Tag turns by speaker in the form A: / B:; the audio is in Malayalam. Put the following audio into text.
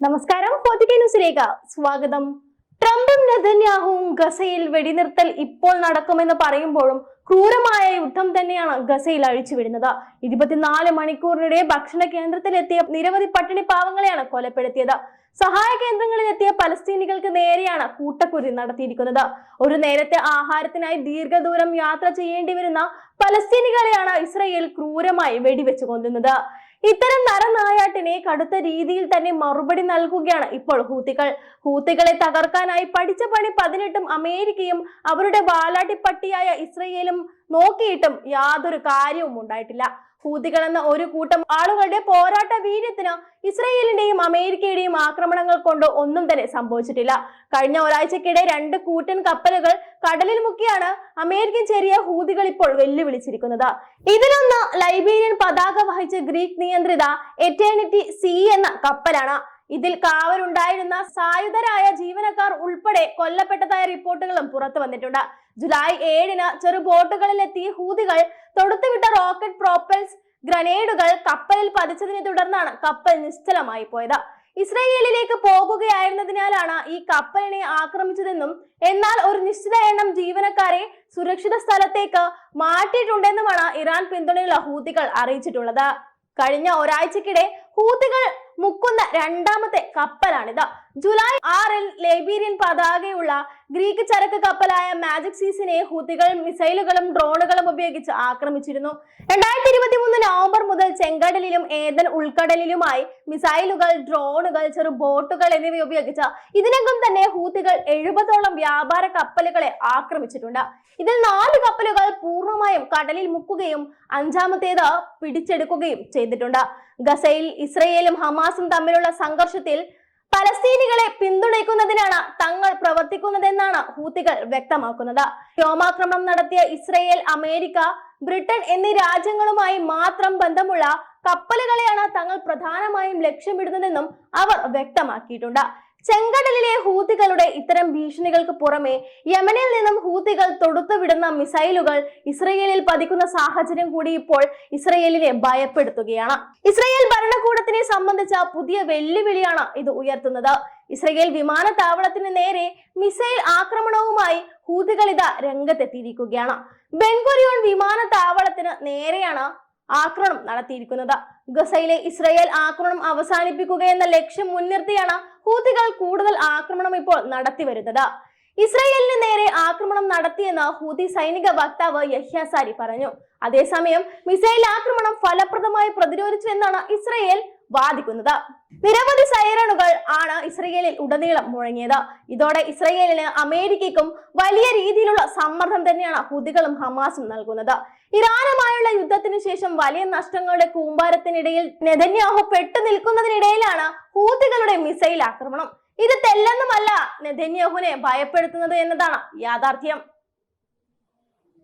A: നമസ്കാരം ന്യൂസിലേക്ക് സ്വാഗതം. ട്രംപും നെതന്യാഹുവും ഗസയിൽ വെടിനിർത്തൽ ഇപ്പോൾ നടക്കുമെന്ന് പറയുമ്പോഴും ക്രൂരമായ യുദ്ധം തന്നെയാണ് ഗസയിൽ അഴിച്ചുവിടുന്നത്. ഇരുപത്തിനാല് മണിക്കൂറിനിടെ ഭക്ഷണ കേന്ദ്രത്തിലെത്തിയ നിരവധി പട്ടിണി പാവങ്ങളെയാണ് കൊലപ്പെടുത്തിയത്. സഹായ കേന്ദ്രങ്ങളിൽ എത്തിയ പലസ്തീനികൾക്ക് നേരെയാണ് കൂട്ടക്കുരി നടത്തിയിരിക്കുന്നത്. ഒരു നേരത്തെ ആഹാരത്തിനായി ദീർഘദൂരം യാത്ര ചെയ്യേണ്ടി വരുന്ന പലസ്തീനികളെയാണ് ഇസ്രയേൽ ക്രൂരമായി വെടിവെച്ചു കൊല്ലുന്നത്. ഇത്തരം നരനായാട്ടിനെ കടുത്ത രീതിയിൽ തന്നെ മറുപടി നൽകുകയാണ് ഇപ്പോൾ ഹൂത്തികൾ. ഹൂത്തികളെ തകർക്കാനായി പഠിച്ച പണി പതിനെട്ടും അമേരിക്കയും അവരുടെ വാലാട്ടിപ്പട്ടിയായ ഇസ്രയേലും നോക്കിയിട്ടും യാതൊരു കാര്യവും ഉണ്ടായിട്ടില്ല ഹൂതികൾ എന്ന ഒരു കൂട്ടം ആളുകളുടെ പോരാട്ട വീര്യത്തിന് ഇസ്രയേലിന്റെയും അമേരിക്കയുടെയും ആക്രമണങ്ങൾ കൊണ്ട് ഒന്നും തന്നെ സംഭവിച്ചിട്ടില്ല. കഴിഞ്ഞ ഒരാഴ്ചക്കിടെ രണ്ട് കൂറ്റൻ കപ്പലുകൾ കടലിൽ മുക്കിയാണ് അമേരിക്കൻ ചെറിയ ഹൂതികൾ ഇപ്പോൾ വെല്ലുവിളിച്ചിരിക്കുന്നത്. ഇതിലൊന്ന് ലൈബീരിയൻ പതാക വഹിച്ച ഗ്രീക്ക് നിയന്ത്രിത എറ്റേണിറ്റി സി എന്ന കപ്പലാണ്. ഇതിൽ കാവലുണ്ടായിരുന്ന സായുധരായ ജീവനക്കാർ ഉൾപ്പെടെ കൊല്ലപ്പെട്ടതായ റിപ്പോർട്ടുകളും പുറത്തു വന്നിട്ടുണ്ട്. ജൂലൈ ഏഴിന് ചെറു ബോട്ടുകളിലെത്തി ഹൂതികൾ തൊടുത്തുവിട്ട റോക്കറ്റ് പ്രോപ്പൽസ് ഗ്രനേഡുകൾ കപ്പലിൽ പതിച്ചതിനെ തുടർന്നാണ് കപ്പൽ നിശ്ചലമായി പോയത്. ഇസ്രയേലിലേക്ക് പോകുകയായിരുന്നതിനാലാണ് ഈ കപ്പലിനെ ആക്രമിച്ചതെന്നും എന്നാൽ ഒരു നിശ്ചിത എണ്ണം ജീവനക്കാരെ സുരക്ഷിത സ്ഥലത്തേക്ക് മാറ്റിയിട്ടുണ്ടെന്നുമാണ് ഇറാൻ പിന്തുണയുള്ള ഹൂതികൾ അറിയിച്ചിട്ടുള്ളത്. കഴിഞ്ഞ ഒരാഴ്ചക്കിടെ ഹൂതികൾ രണ്ടാമത്തെ കപ്പലാണിത്. ജൂലൈ ആറിൽ ലൈബീരിയൻ പതാകയുള്ള ഗ്രീക്ക് ചരക്ക് കപ്പലായ മാജിക് സീസിനെ ഹൂതികൾ മിസൈലുകളും ഡ്രോണുകളും ഉപയോഗിച്ച് ആക്രമിച്ചിരുന്നു. രണ്ടായിരത്തി ഇരുപത്തി മൂന്ന് നവംബർ മുതൽ ചെങ്കടലിലും ഏതൻ ഉൾക്കടലിലുമായി മിസൈലുകൾ ഡ്രോണുകൾ ചെറു ബോട്ടുകൾ എന്നിവ ഉപയോഗിച്ച് ഇതിനകം തന്നെ ഹൂത്തികൾ എഴുപതോളം വ്യാപാര കപ്പലുകളെ ആക്രമിച്ചിട്ടുണ്ട്. ഇതിൽ നാല് കപ്പലുകൾ പൂർണമായും കടലിൽ മുക്കുകയും അഞ്ചാമത്തേത് പിടിച്ചെടുക്കുകയും ചെയ്തിട്ടുണ്ട്. ഗസയിൽ ഇസ്രയേലും ഹമാസും തമ്മിലുള്ള സംഘർഷത്തിൽ പലസ്തീനികളെ പിന്തുണയ്ക്കുന്നതിനാണ് തങ്ങൾ പ്രവർത്തിക്കുന്നതെന്നാണ് ഹൂത്തികൾ വ്യക്തമാക്കുന്നത്. വ്യോമാക്രമണം നടത്തിയ ഇസ്രയേൽ അമേരിക്ക ബ്രിട്ടൻ എന്നീ രാജ്യങ്ങളുമായി മാത്രം ബന്ധമുള്ള കപ്പലുകളെയാണ് തങ്ങൾ പ്രധാനമായും ലക്ഷ്യമിടുന്നതെന്നും അവർ വ്യക്തമാക്കിയിട്ടുണ്ട്. ചെങ്കടലിലെ ഹൂത്തികളുടെ ഇത്തരം ഭീഷണികൾക്ക് പുറമെ യമനിൽ നിന്നും ഹൂത്തികൾ തൊടുത്തുവിടുന്ന മിസൈലുകൾ ഇസ്രയേലിൽ പതിക്കുന്ന സാഹചര്യം കൂടി ഇപ്പോൾ ഇസ്രയേലിനെ ഭയപ്പെടുത്തുകയാണ്. ഇസ്രയേൽ ഭരണകൂടത്തിനെ സംബന്ധിച്ച പുതിയ വെല്ലുവിളിയാണ് ഇത് ഉയർത്തുന്നത്. ഇസ്രയേൽ വിമാനത്താവളത്തിന് നേരെ മിസൈൽ ആക്രമണവുമായി ഹൂതികൾ ഇതാ രംഗത്തെത്തിയിരിക്കുകയാണ്. ബെൻഗുരിയോൺ വിമാനത്താവളത്തിന് നേരെയാണ് ആക്രമണം നടത്തിയിരിക്കുന്നത്. ഗസയിലെ ഇസ്രയേൽ ആക്രമണം അവസാനിപ്പിക്കുക എന്ന ലക്ഷ്യം മുൻനിർത്തിയാണ് ഹൂതികൾ കൂടുതൽ ആക്രമണം ഇപ്പോൾ നടത്തിവരുന്നത് ഇസ്രയേലിന് നേരെ ആക്രമണം നടത്തിയെന്ന് ഹൂതി സൈനിക വക്താവ് യഹ്യാസാരി പറഞ്ഞു. അതേസമയം മിസൈൽ ആക്രമണം ഫലപ്രദമായി പ്രതിരോധിച്ചു എന്നാണ് ഇസ്രയേൽ വാദിക്കുന്നത്. നിരവധി സൈറണുകൾ ആണ് ഇസ്രയേലിൽ ഉടനീളം മുഴങ്ങിയത്. ഇതോടെ ഇസ്രയേലിന് അമേരിക്കയ്ക്കും വലിയ രീതിയിലുള്ള സമ്മർദ്ദം തന്നെയാണ് ഹുദികളും ഹമാസും നൽകുന്നത്. ഇറാനുമായുള്ള യുദ്ധത്തിന് ശേഷം വലിയ നഷ്ടങ്ങളുടെ കൂമ്പാരത്തിനിടയിൽ നെതന്യാഹു പെട്ടു നിൽക്കുന്നതിനിടയിലാണ് ഹൂത്തികളുടെ മിസൈൽ ആക്രമണം. ഇത് തെല്ലെന്നുമല്ല നെതന്യാഹുവിനെ ഭയപ്പെടുത്തുന്നത് എന്നതാണ് യാഥാർത്ഥ്യം.